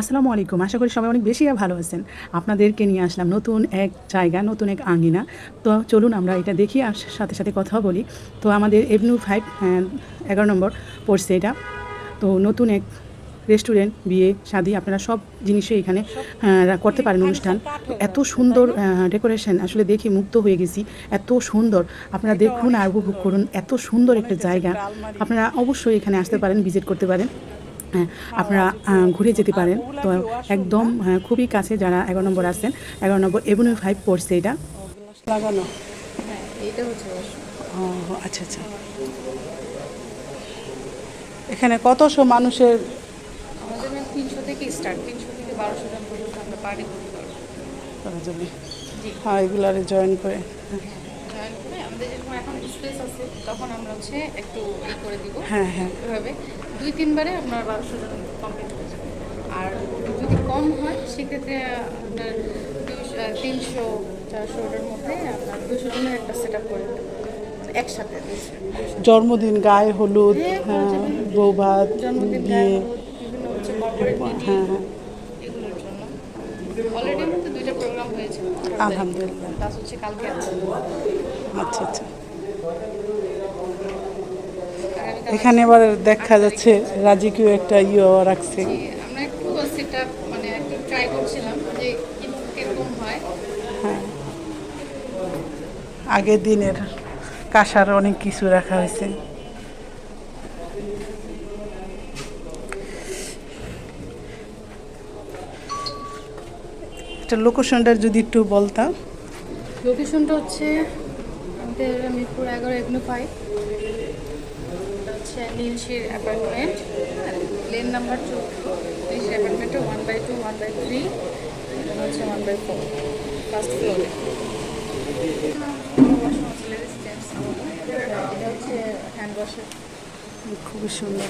আসসালামু আলাইকুম। আশা করি সবাই অনেক বেশি ভালো আছেন। আপনাদেরকে নিয়ে আসলাম নতুন এক জায়গা, নতুন এক আঙ্গিনা তো চলুন আমরা এটা দেখি আর সাথে সাথে কথা বলি। তো আমাদের এভনিউ ফাইভ এগারো নম্বর পড়ছে এটা। তো নতুন এক রেস্টুরেন্ট বিয়ে, শাদি, আপনারা সব জিনিসই এখানে করতে পারেন অনুষ্ঠান। এত সুন্দর ডেকোরেশন আসলে দেখে মুগ্ধ হয়ে গেছি। এত সুন্দর। আপনারা দেখুন আর উপভোগ করুন। এত সুন্দর একটা জায়গা। আপনারা অবশ্যই এখানে আসতে পারেন ভিজিট করতে পারেন। আপনারা ঘুরে যেতে পারেন। তো একদম হ্যাঁ, খুবই কাছে যারা এগারো নম্বর আছেন এগারো নম্বর এভিনিউ ফাইভ পড়ছে এটা। লাগানো? হ্যাঁ এইটা হচ্ছে ও আচ্ছা আচ্ছা। এখানে কতশো মানুষের? তিনশো থেকে স্টার্ট তিনশো থেকে বারোশো জন পর্যন্ত আমরা পার্টি করতে পারব। হ্যাঁ এগুলারে জয়েন করে। জয়েন করে আমাদের যখন এখন স্পেস আছে তখন আমরা হচ্ছে একটু এই করে দিব। হ্যাঁ হ্যাঁ। এভাবে। দুই তিনবারে আপনার বারোশো জন কমপ্লিট হয়ে যাবে আর যদি কম হয় সেক্ষেত্রে আপনার দুইশো তিনশো চারশো ওটার মধ্যে আপনার দুশো জনের একটা সেট আপ করে একসাথে। জন্মদিন গায়ে হলুদ হ্যাঁ, হ্যাঁ বৌভাত বিয়ে হ্যাঁ অলরেডি আমাদের দুইটা প্রোগ্রাম হয়েছে। আলহামদুলিল্লাহ। প্লাস হচ্ছে কালকে আচ্ছা আচ্ছা। এখানে এবার দেখা যাচ্ছে রাজকীয় একটা ইয়ে রাখছে। আছে। আমরা একটু সেটা মানে একটু ট্রাই করছিলাম যে কীরকম হয়। হ্যাঁ। আগের দিনের কাঁসার অনেক কিছু রাখা হয়েছে। এটা লোকেশনটা যদি একটু বলতাম। লোকেশনটা হচ্ছে আমাদের মিরপুর এগারো এগুলো ফাইভ হচ্ছে নীলশির অ্যাপার্টমেন্ট লেন নাম্বার চৌদ্দ নীলশির অ্যাপার্টমেন্টে one by two one by three হচ্ছে ওয়ান বাই ফোর ফার্স্ট ফ্লোরে এটা হচ্ছে খুবই সুন্দর।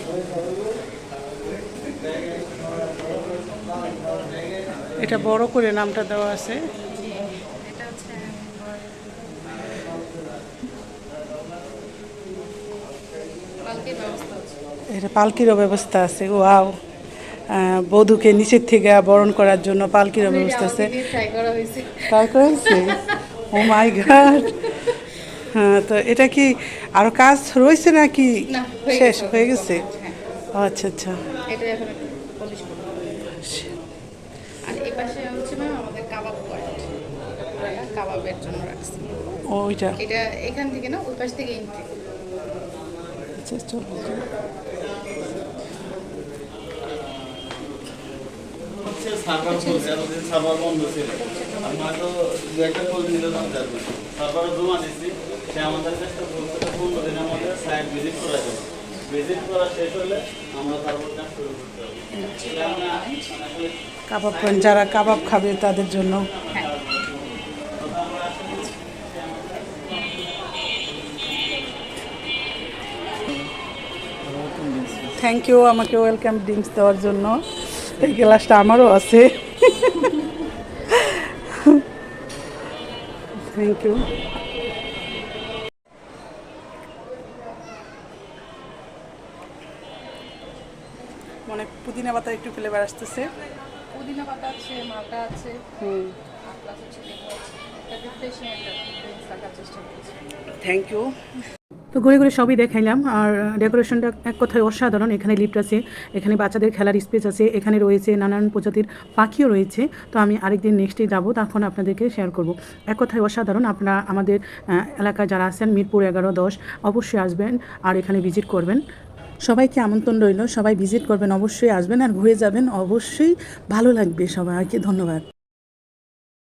এটা বড় করে নামটা দেওয়া আছে এটা হচ্ছে কালকে ব্যবস্থা আছে এটা পালকিরও ব্যবস্থা আছে ওয়াও। বধূকে নিচের থেকে বরণ করার জন্য পালকিরও ব্যবস্থা আছে। ট্রাই করা হয়েছে। তাই করেছে? ও মাই গড হ্যাঁ তো এটা কি আরও কাজ রয়েছে নাকি? শেষ হয়ে গেছে? আচ্ছা আচ্ছা। ওইটা। এটা এখান থেকে না ওই পাশ থেকে। এন্ট্রি আচ্ছা চলো। হচ্ছে সার্ভার বলছে এতদিন সার্ভার বন্ধ ছিল। আমি হয়তো দু একটা খোঁজ নিলে জানতে পারব সার্ভারে জমা দিচ্ছি সে আমাদের কাছে বলছে পনেরো দিনের মধ্যে সাইট ভিজিট করা যাবে। ভিজিট করা শেষ হলে আমরা তারপর কাজ শুরু করতে হবে। এটা আমরা আসলে কাবাব যারা কাবাব খাবে তাদের জন্য থ্যাংক ইউ আমাকে ওয়েলকাম ড্রিঙ্কস দেওয়ার জন্য। এই গ্লাসটা আমারও আছে। থ্যাংক ইউ মানে পুদিনা পাতা একটু ফেলে বেড়াসতেছে পুদিনা পাতা আছে মালটা আছে। হুম। থ্যাংক ইউ তো ঘুরে ঘুরে সবই দেখাইলাম। আর ডেকোরেশনটা এক কথায় অসাধারণ। এখানে লিফট আছে, এখানে বাচ্চাদের খেলার স্পেস আছে, এখানে রয়েছে নানান প্রজাতির পাখিও রয়েছে। তো আমি আরেকদিন নেক্সটে যাব, তখন আপনাদেরকে শেয়ার করব। এক কথায় অসাধারণ, আপনারা আমাদের এলাকায় যারা আছেন, মিরপুর এগারো দশ, অবশ্যই আসবেন আর এখানে ভিজিট করবেন। সবাইকে আমন্ত্রণ রইল, সবাই ভিজিট করবেন, অবশ্যই আসবেন আর ঘুরে যাবেন। অবশ্যই ভালো লাগবে সবাইকে, ধন্যবাদ।